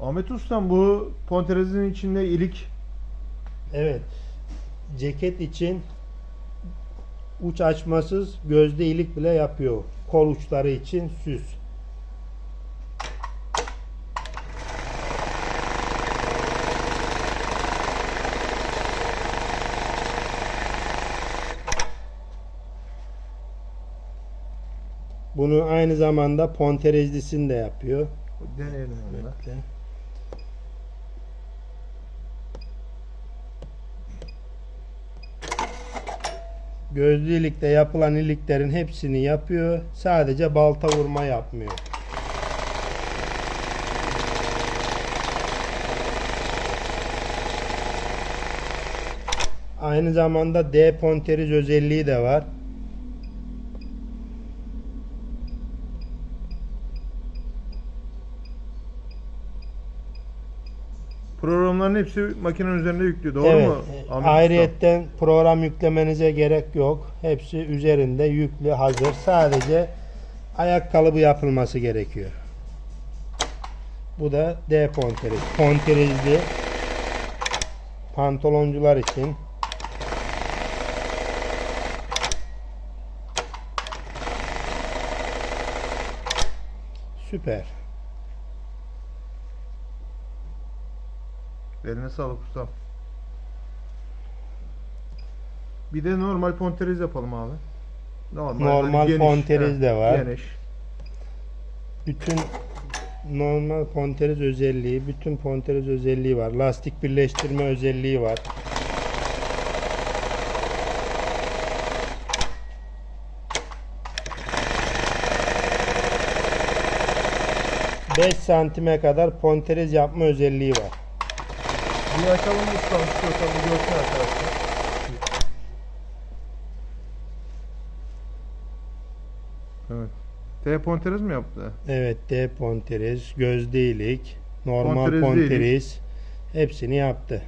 Ahmet Ustam bu Ponterez'in içinde ilik Evet. Ceket için uç açmasız gözde ilik bile yapıyor. Kol uçları için süs. Bunu aynı zamanda ponterezlisini de yapıyor. deneyelim onu da. Gözlü ilikte yapılan iliklerin hepsini yapıyor. Sadece balta vurma yapmıyor. Aynı zamanda D ponteriz özelliği de var. Programların hepsi makinenin üzerinde yüklü. Doğru evet. mu? e, Ahmet? Ayrıyetten program yüklemenize gerek yok. Hepsi üzerinde yüklü hazır. Sadece ayak kalıbı yapılması gerekiyor. Bu da D ponteriz. Ponterizli pantoloncular için. Süper. Eline sağlık ustam. Bir de normal Ponterez yapalım abi. Normal, Normal hani geniş, Ponteriz he, de var. Geniş. Bütün normal ponteriz özelliği, bütün ponteriz özelliği var. Lastik birleştirme özelliği var. Beş santime kadar ponteriz yapma özelliği var. Bir açalım ustam istiyorsan bir görsün arkadaşlar. Evet. T Ponterez mi yaptı? Evet D ponteriz, göz değilik, normal Ponteriz ponteriz hepsini yaptı.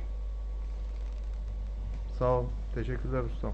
Sağ ol. Teşekkürler ustam.